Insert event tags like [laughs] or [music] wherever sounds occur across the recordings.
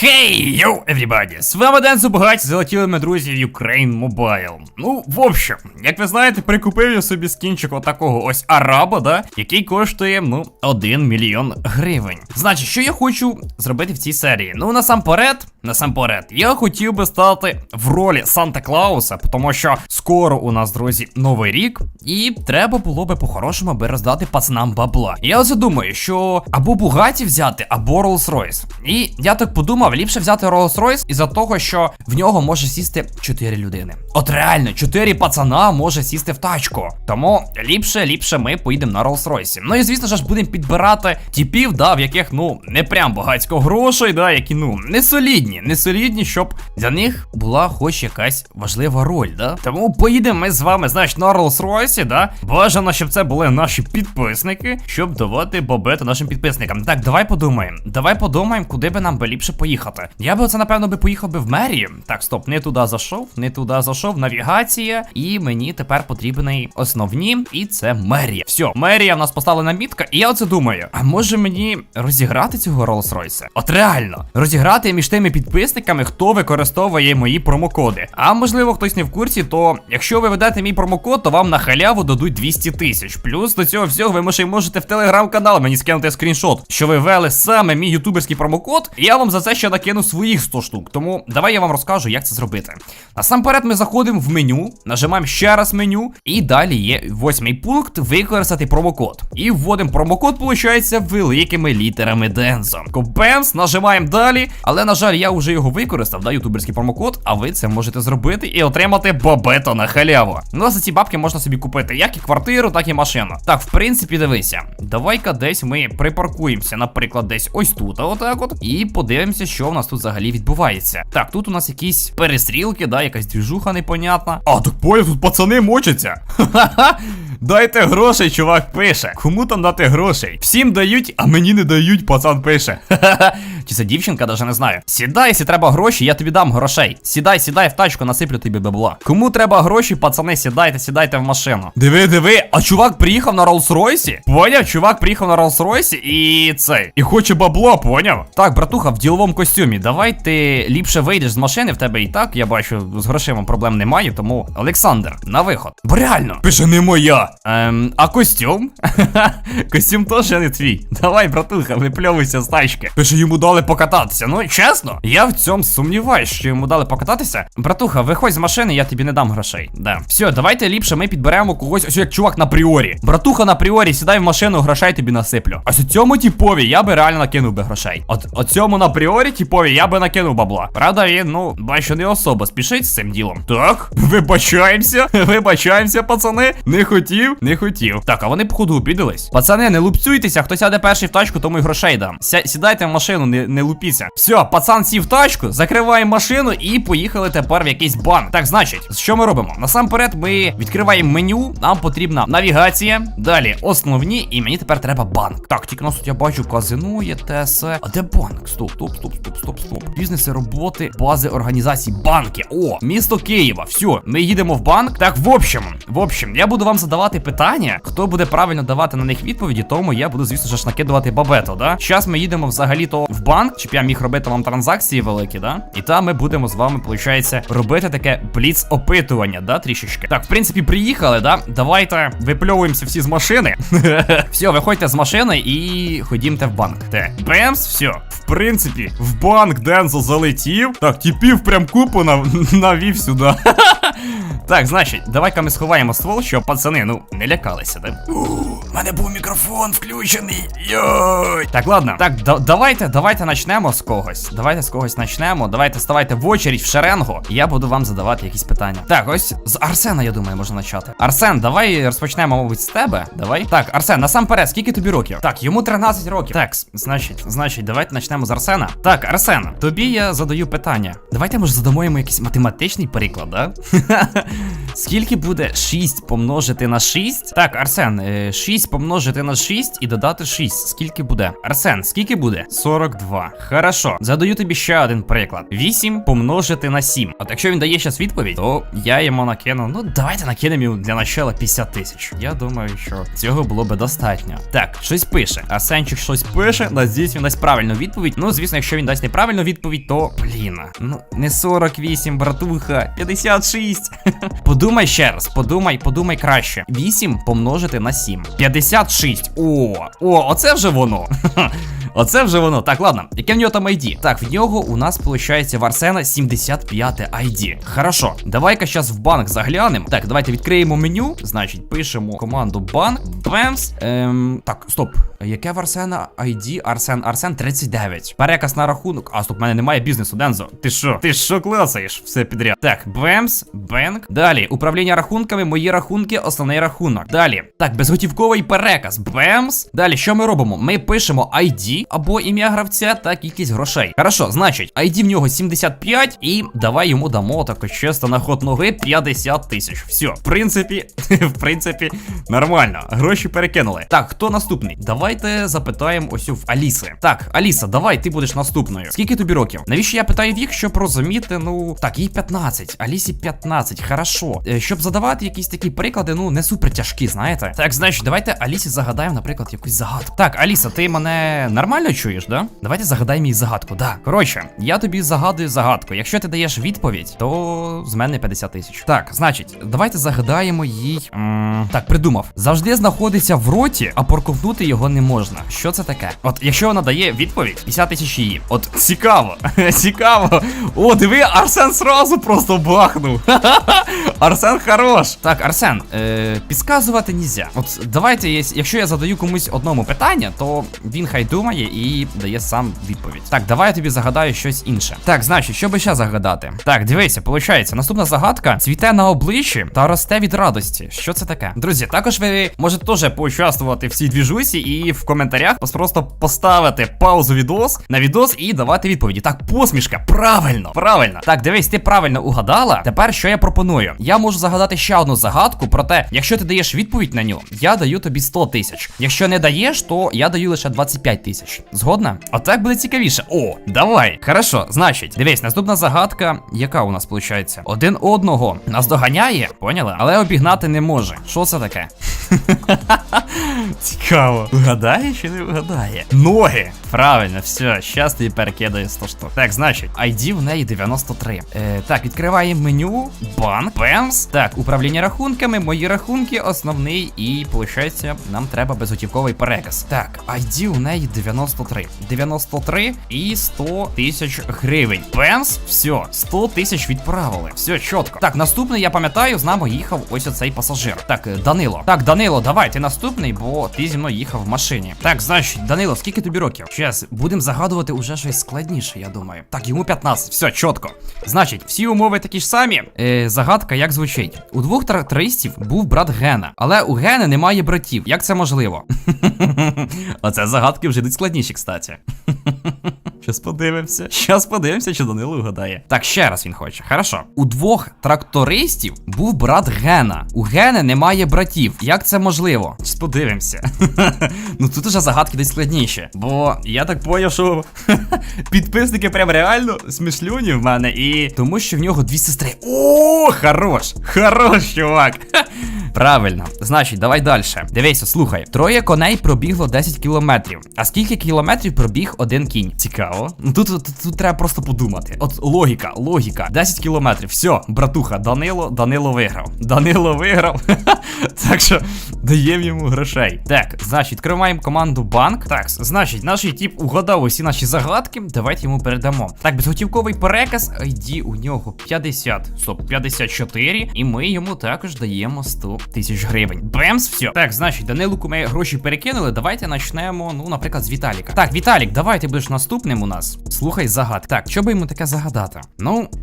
Хей, йоу, everybody! З вами Ден Зубгач, залетіли ми, друзі, в Ukraine Mobile. Ну, в общем, як ви знаєте, прикупив я собі скінчик отакого ось араба, да, який коштує, ну, 1 мільйон гривень. Значить, що я хочу зробити в цій серії? Ну, насамперед, насамперед, я хотів би стати в ролі Санта Клауса, тому що скоро у нас, друзі, новий рік, і треба було би по-хорошому би роздати пацанам бабла. Я оце думаю, що або Бугаті взяти, або Rolls-Royce. І я так подумав, ліпше взяти Rolls-Royce із-за того, що в нього може сісти 4 людини. От реально, 4 пацана може сісти в тачку. Тому ліпше, ліпше ми поїдемо на Rolls-Royce. Ну і звісно ж будемо підбирати типів, да, в яких, ну, не прям багатько грошей, да, які, ну, не солідні, не солідні, щоб для них була хоч якась важлива роль, да. Тому поїдемо ми з вами, значить, на Rolls-Royce, да. Бажано, щоб це були наші підписники, щоб давати бабету нашим підписникам. Так, давай подумаємо. Давай подумаємо, куди би нам би ліпше поїхати. Я би це, напевно, би поїхав би в мерію. Так, стоп, не туди зайшов, не туди зайшов. Навігація. І мені тепер потрібний основні, і це мерія. Все, мерія в нас поставлена мітка, і я оце думаю: а може мені розіграти цього Rolls-Royce? От реально, розіграти між тими підписниками, хто використовує мої промокоди. А можливо, хтось не в курсі, то якщо ви ведете мій промокод, то вам на халяву дадуть 200 тисяч. Плюс до цього всього ви й можете в телеграм-канал мені скинути скріншот, що ви ввели саме мій ютуберський промокод, і я вам за це ще накину своїх 100 штук. Тому давай я вам розкажу, як це зробити. Насамперед, ми заходимо в меню, нажимаємо ще раз меню, і далі є восьмий пункт використати промокод. І вводимо промокод, виходить, великими літерами Дензо. Копемс, нажимаємо далі. Але, на жаль, я вже його використав, да, ютуберський промокод, а ви це можете зробити і отримати бабето на халяву. Ну, за ці бабки можна собі купити як і квартиру, так і машину. Так, в принципі, дивися. Давай-ка десь ми припаркуємося, наприклад, десь ось тут, отак от, і подивимося, що в нас тут взагалі відбувається. Так, тут у нас якісь перестрілки, да, якась двіжуха непонятна. А, так понял, тут пацани мочаться. [laughs] Ха-ха. Дайте грошей, чувак пише. Кому там дати грошей? Всім дають, а мені не дають, пацан пише. Ха-ха-ха. [laughs] Чи це дівчинка, даже не знаю. Сідай, якщо треба гроші, я тобі дам грошей. Сідай, сідай в тачку, насиплю тобі бабла. Кому треба гроші, пацани, сідайте, сідайте в машину. Диви, диви, а чувак приїхав на Rolls-Royce? Поняв, чувак приїхав на Rolls-Royce і цей. І хоче бабло, поняв? Так, братуха, в діловому костюмі. Давай ти ліпше вийдеш з машини, в тебе і так, я бачу, з грошима проблем немає, тому Олександр, на виход. Бо реально, пише не моя. Ем, а костюм? [laughs] костюм теж не твій. Давай, братуха, випльовуйся з тачки. Пише, йому дали покататися. Ну, чесно, я в цьому сумніваюсь, що йому дали покататися. Братуха, виходь з машини, я тобі не дам грошей. Да. Все, давайте ліпше ми підберемо когось, ось як чувак на пріорі. Братуха на пріорі, сідай в машину, грошей тобі насиплю. Ось цьому типові я би реально накинув би грошей. От, от цьому на пріорі типові я би накинув бабла. Правда, він, ну, бачу, не особо спішить з цим ділом. Так, [laughs] вибачаємося, [laughs] вибачаємося, пацани. Не хотів, не хотів. Так, а вони походу обідались. Пацани, не лупцюйтеся, хто сяде перший в тачку, тому й грошей дам. Ся сідайте в машину, не, не лупіться. Все, пацан сів в тачку, закриваємо машину і поїхали тепер в якийсь банк. Так, значить, що ми робимо? Насамперед, ми відкриваємо меню, нам потрібна навігація. Далі основні, і мені тепер треба банк. Так, тільки нас тут я бачу казино, є ТС. А де банк? Стоп, стоп, стоп, стоп, стоп, стоп. Бізнеси, роботи, бази організацій, банки. О, місто Києва. Все, ми їдемо в банк. Так, в общем, в общем, я буду вам задавати питання. Хто буде правильно давати на них відповіді, тому я буду, звісно ж, накидувати бабето, да? Зараз ми їдемо взагалі-то в банк, щоб я міг робити вам транзакції великі, да? І там ми будемо з вами, виходить, робити таке бліц опитування, да, трішечки. Так, в принципі, приїхали, да? Давайте випльовуємося всі з машини. [laughs] Все, виходьте з машини і ходімте в банк. Те. Бемс, все. В принципі, в банк Дензо залетів. Так, тіпів прям купу нав... [laughs] навів сюди. [laughs] Так, значить, давай-ка ми сховаємо ствол, щоб пацани, ну, не лякалися, да? У мене був мікрофон включений. Йой. Так, ладно. Так, да давайте, давайте начнемо з когось. Давайте з когось начнемо. Давайте ставайте в очередь в шеренгу. І я буду вам задавати якісь питання. Так, ось з Арсена, я думаю, можна почати. Арсен, давай розпочнемо, мабуть, з тебе. Давай. Так, Арсен, насамперед, скільки тобі років? Так, йому 13 років. Так, значить, значить, давайте почнемо з Арсена. Так, Арсен, тобі я задаю питання. Давайте, може, задамо йому якийсь математичний приклад, да? [laughs] [laughs] Скільки буде 6 помножити на 6? Так, Арсен, е, 6 помножити на 6 і додати 6. Скільки буде? Арсен, скільки буде? 42. Хорошо. Задаю тобі ще один приклад. 8 помножити на 7. От якщо він дає зараз відповідь, то я йому накину. Ну, давайте накинемо йому для начала 50 тисяч. Я думаю, що цього було би достатньо. Так, щось пише. Арсенчик щось пише. Надіюсь, він дасть правильну відповідь. Ну, звісно, якщо він дасть неправильну відповідь, то блін. Ну, не 48, братуха, 56. [laughs] Подумай ще раз, подумай, подумай краще. 8 помножити на 7. 56. О, о, оце вже воно. [laughs] Оце вже воно. Так, ладно. Яке в нього там ID? Так, в нього у нас виходить в Арсена 75 ID. Хорошо, давай-ка зараз в банк заглянемо. Так, давайте відкриємо меню. Значить, пишемо команду банк. Бемс. Ем, так, стоп. Яке в Арсена ID? Арсен, Арсен 39. Переказ на рахунок. А, стоп, в мене немає бізнесу, Дензо. Ти що? Ти що класаєш? Все підряд. Так, Бемс, Бенк. Далі, управління рахунками, мої рахунки, основний рахунок. Далі. Так, безготівковий переказ. Бемс. Далі, що ми робимо? Ми пишемо ID або ім'я гравця та кількість грошей. Хорошо, значить, ID в нього 75, і давай йому дамо тако чисто на ход ноги 50 тисяч. Все, в принципі, [laughs] в принципі, нормально. Гроші перекинули. Так, хто наступний? Давайте запитаємо ось в Аліси. Так, Аліса, давай, ти будеш наступною. Скільки тобі років? Навіщо я питаю вік, щоб розуміти? Ну, так, їй 15, Алісі 15, хорошо. Е, Щоб задавати якісь такі приклади, ну, не супер тяжкі, знаєте. Так, значить, давайте Алісі загадаємо, наприклад, якусь загадку. Так, Аліса, ти мене нормально чуєш, да? Давайте загадаємо їй загадку. Да. Коротше, я тобі загадую загадку. Якщо ти даєш відповідь, то з мене 50 тисяч. Так, значить, давайте загадаємо їй. М, так, придумав. Завжди знаходиться в роті, а проковтнути його не можна. Що це таке? От якщо вона дає відповідь, 50 тисяч її. От цікаво, [laughs] цікаво. О, диви, Арсен сразу просто бахнув. [laughs] Арсен хорош. Так, Арсен, е, підказувати нельзя. От давайте, якщо я задаю комусь одному питання, то він хай думає і дає сам відповідь. Так, давай я тобі загадаю щось інше. Так, значить, що би ще загадати? Так, дивися, виходить, наступна загадка цвіте на обличчі та росте від радості. Що це таке? Друзі, також ви можете теж поучаствувати в цій двіжусі і в коментарях просто поставити паузу відос на відос і давати відповіді. Так, посмішка, правильно, правильно. Так, дивись, ти правильно угадала. Тепер що я пропоную? Я можу загадати ще одну загадку, проте, якщо ти даєш відповідь на нього, я даю тобі 100 тисяч. Якщо не даєш, то я даю лише 25 тисяч. Згодна? А так буде цікавіше. О, давай. Хорошо, значить, дивись, наступна загадка, яка у нас виходить? Один одного нас доганяє, поняла? Але обігнати не може. Що це таке? Цікаво. Вгадає чи не вгадає? Ноги. Правильно, все, щас тобі перекидаю 100 штук. Так, значить, ID в неї 93. Е, так, відкриваємо меню, банк, бемс. Так, управління рахунками, мої рахунки, основний, і виходить, нам треба безготівковий переказ. Так, ID у неї 93. 93 93 і 100 тисяч гривень. Бемс, все, 100 тисяч відправили. Все, чітко. Так, наступний, я пам'ятаю, з нами їхав ось оцей пасажир. Так, е, Данило. Так, Данило, давай, ти наступний, бо ти зі мною їхав в машині. Так, значить, Данило, скільки тобі років? Щас, будемо загадувати уже щось складніше, я думаю. Так, йому 15, все, чітко. Значить, всі умови такі ж самі. Е, загадка як звучить: у двох трактористів був брат Гена, але у Гени немає братів. Як це можливо? [laughs] Оце загадки вже йдуть складніші, кстати. [laughs] Щас подивимося. Щас подивимося, чи Данило вгадає. Так, ще раз він хоче. Хорошо. У двох трактористів був брат Гена. У Гени немає братів. Як це можливо? Щас подивимося. [laughs] ну тут уже загадки десь складніші. Бо я так поняв, що [laughs] підписники прям реально смішлюні в мене. І тому що в нього дві сестри. О, хорош! Хорош, чувак! [laughs] Правильно, значить, давай далі. Дивися, слухай. Троє коней пробігло 10 кілометрів. А скільки кілометрів пробіг один кінь? Цікаво. Ну тут, тут, тут треба просто подумати. От логіка, логіка. 10 кілометрів. Все, братуха, Данило, Данило виграв. Данило виграв. [laughs] так що даємо йому грошей. Так, значить, відкриваємо команду банк. Так, значить, наш тіп угадав усі наші загадки. Давайте йому передамо. Так, безготівковий переказ. ID у нього 50, стоп, 54. І ми йому також даємо 100 тисяч гривень. Бемс, все. Так, значить, Данилуку ми гроші перекинули. Давайте почнемо, ну, наприклад, з Віталіка. Так, Віталік, давай ти будеш наступним нас. Слухай загад. Так, що би йому таке загадати? Ну. [laughs]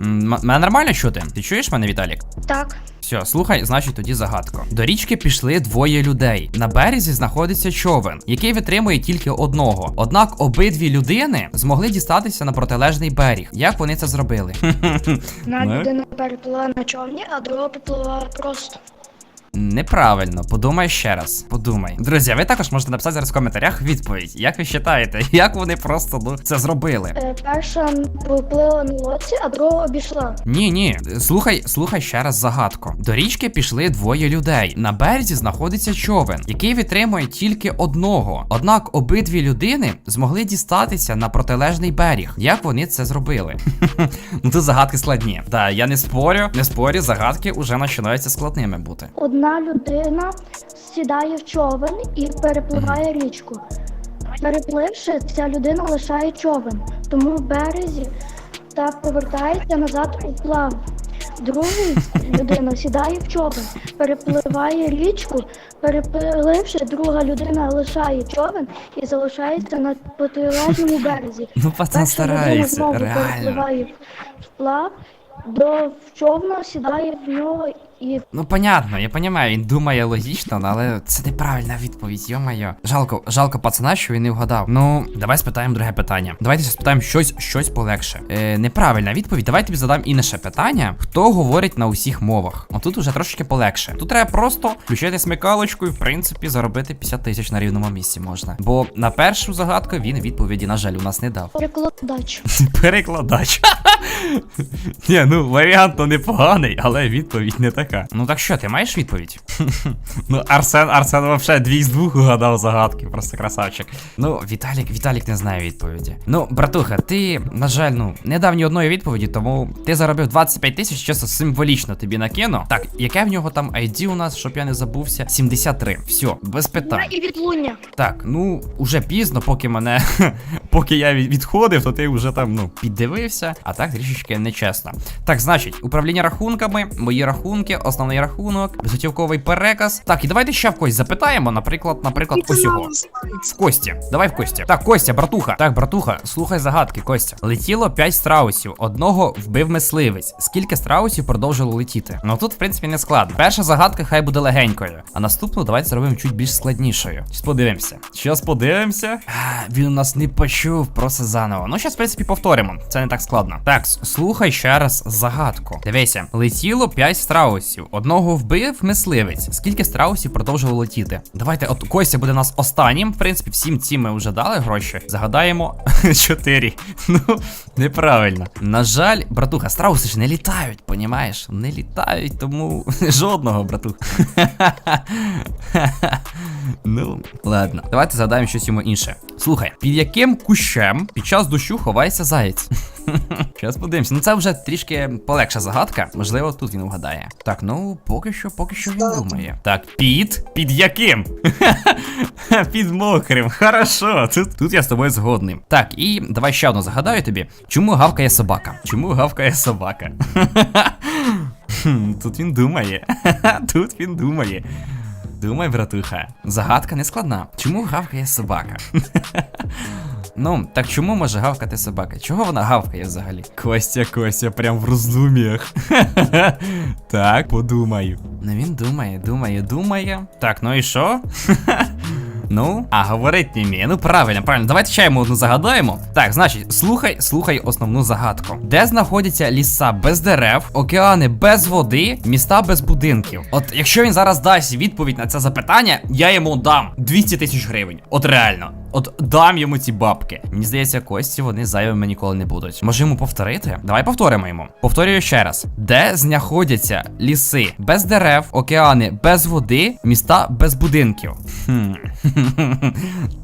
Мене нормально чути? Ти чуєш мене, Віталік? Так. Все, слухай, значить тоді загадку. До річки пішли двоє людей. На березі знаходиться човен, який витримує тільки одного. Однак обидві людини змогли дістатися на протилежний берег. Як вони це зробили? Одна [laughs] Ну. людина перепливає на човні, а друга попливає просто. Неправильно, подумай ще раз. Подумай. Друзі, ви також можете написати зараз в коментарях відповідь. Як ви вважаєте, [laughs] як вони просто ну, це зробили? Е, перша поплила на лодці, а друга обійшла. Ні, ні, слухай, слухай ще раз загадку. До річки пішли двоє людей. На березі знаходиться човен, який витримує тільки одного. Однак обидві людини змогли дістатися на протилежний берег. Як вони це зробили? [laughs] ну тут загадки складні. Так, я не спорю, не спорю, загадки вже починаються складними бути. Одна людина сідає в човен і перепливає річку. Перепливши, ця людина лишає човен, тому в березі та повертається назад у плав. Другий людина сідає в човен, перепливає річку, перепливши, друга людина лишає човен і залишається на протилежному [laughs] березі. Ну, пацан Перша людина старається, знову реально. перепливає вплав, до човна сідає в нього і Ну, понятно, я понимаю, він думає логічно, але це неправильна відповідь, йо-моє. Жалко, жалко пацана, що він не вгадав. Ну, давай спитаємо друге питання. Давайте спитаємо щось, щось полегше. Е, неправильна відповідь. Давай тобі задам інше питання. Хто говорить на усіх мовах? Отут уже трошки полегше. Тут треба просто включити смикалочку і, в принципі, заробити 50 тисяч на рівному місці можна. Бо на першу загадку він відповіді, на жаль, у нас не дав. [laughs] перекладач. Перекладач. [laughs] Ні, ну варіант то непоганий, але відповідь не така. Ну так що, ти маєш відповідь? [laughs] ну, Арсен, Арсен взагалі дві з двох угадав загадки, просто красавчик. Ну, Віталік, Віталік не знає відповіді. Ну, братуха, ти, на жаль, ну, не дав ні одної відповіді, тому ти заробив 25 тисяч, чисто символічно тобі накину. Так, яке в нього там ID у нас, щоб я не забувся? 73. Все, без питань. І відлуння. Так, ну уже пізно, поки мене. [laughs] поки я відходив, то ти вже там ну піддивився, а так трішечки нечесно. Так, значить, управління рахунками, мої рахунки, основний рахунок, безготівковий переказ. Так, і давайте ще в когось запитаємо, наприклад, наприклад, ось його. В Кості. Давай в Кості. Так, Костя, братуха. Так, братуха, слухай загадки, Костя. Летіло 5 страусів, одного вбив мисливець. Скільки страусів продовжило летіти? Ну тут, в принципі, не складно. Перша загадка хай буде легенькою, а наступну давайте зробимо чуть більш складнішою. Щас подивимося. Щас подивимося. А, він у нас не почув, просто заново. Ну, щас, в принципі, повторимо. Це не так складно. Так, слухай ще раз загадку. Дивися, летіло 5 страусів. Одного вбив мисливець. Скільки страусів продовжило летіти? Давайте, от Костя буде нас останнім. В принципі, всім цим ми вже дали гроші. Загадаємо [laughs] 4. Ну, неправильно. На жаль, братуха, страуси ж не літають, понімаєш? Не літають, тому [laughs] жодного, братуха. [laughs] Ну, ладно. Давайте задаємо щось йому інше. Слухай, під яким кущем під час дощу ховається заєць? [laughs] Зараз подивимося. Ну це вже трішки полегша загадка. Можливо, тут він вгадає. Так, ну поки що, поки що він думає. Так, під. Під яким? [laughs] під мокрим. Хорошо. Тут, тут я з тобою згодний. Так, і давай ще одну загадаю тобі. Чому гавкає собака? Чому гавкає собака? [laughs] Тут він думає. Тут він думає. Думай, братуха, загадка не складна. Чому гавкає собака? Ну, так чому може гавкати собака? Чого вона гавкає взагалі? Костя, Костя, прям в роздум'ях. [laughs] так, подумаю. Ну він думає, думає, думає. Так, ну і що? [laughs] Ну, а говорить не вміє. Ну правильно, правильно. Давайте ще йому одну загадаємо. Так, значить, слухай, слухай основну загадку. Де знаходяться ліса без дерев, океани без води, міста без будинків? От якщо він зараз дасть відповідь на це запитання, я йому дам 200 тисяч гривень. От реально. От дам йому ці бабки. Мені здається, кості вони зайвими ніколи не будуть. Може йому повторити? Давай повторимо йому. Повторюю ще раз: де знаходяться ліси без дерев, океани без води, міста без будинків? [laughs]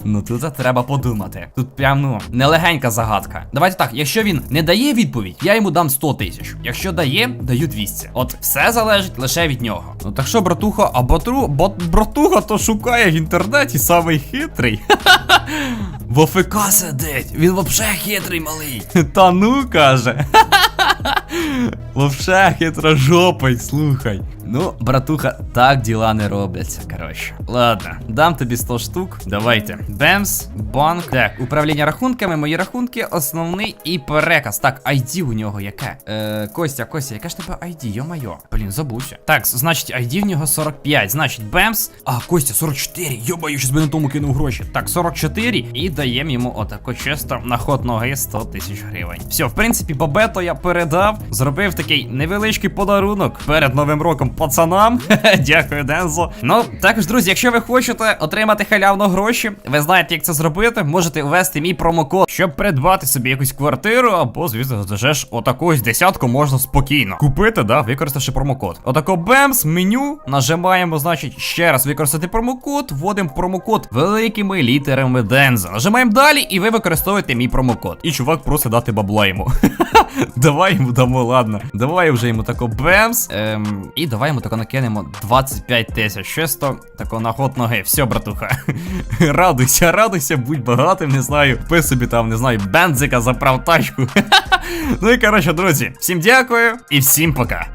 Ну тут треба подумати. Тут прям ну нелегенька загадка. Давайте так, якщо він не дає відповідь, я йому дам 100 тисяч. Якщо дає, даю 200. От все залежить лише від нього. Ну так що, братуха, а батру, бат, братуха то шукає в інтернеті самий хитрий. [laughs] В ОФК сидить. Він вообще хитрий малий. [laughs] Та ну каже. [laughs] Вообще хитрожопий, слухай. Ну, братуха, так діла не робляться. Коротше. Ладно, дам тобі 100 штук. Давайте. Бемс, банк. Так, управління рахунками, мої рахунки, основний і переказ. Так, ID у нього яке? Е, Костя, Костя, яке ж тебе ID, йо-майо. Блін, забувся. Так, значить, ID в нього 45. Значить, Бемс. А, Костя, 44. Йо-майо, щас би на тому кинув гроші. Так, 44. І даємо йому отако чисто на ход ноги 100 тисяч гривень. Все, в принципі, бабето я передав. Зробив такий невеличкий подарунок перед новим роком пацанам. [laughs] Дякую, Дензо. Ну, також, друзі, якщо ви хочете отримати халявно гроші, ви знаєте, як це зробити, можете ввести мій промокод, щоб придбати собі якусь квартиру, або, звісно, ж отаку ось десятку можна спокійно купити, да, використавши промокод. Отако бемс, меню, нажимаємо, значить, ще раз використати промокод, вводимо промокод великими літерами Денза. Нажимаємо далі, і ви використовуєте мій промокод. І чувак просить дати бабла йому. [laughs] [laughs] Давай йому дамо, ладно. Давай вже йому тако бемс. Ем, і давай йому тако накинемо 25 тисяч. Чисто тако на ход ноги. Все, братуха. [laughs] радуйся, радуйся, будь багатим, не знаю. Пи собі там, не знаю, бензика заправ тачку. [laughs] ну і коротше, друзі, всім дякую і всім пока.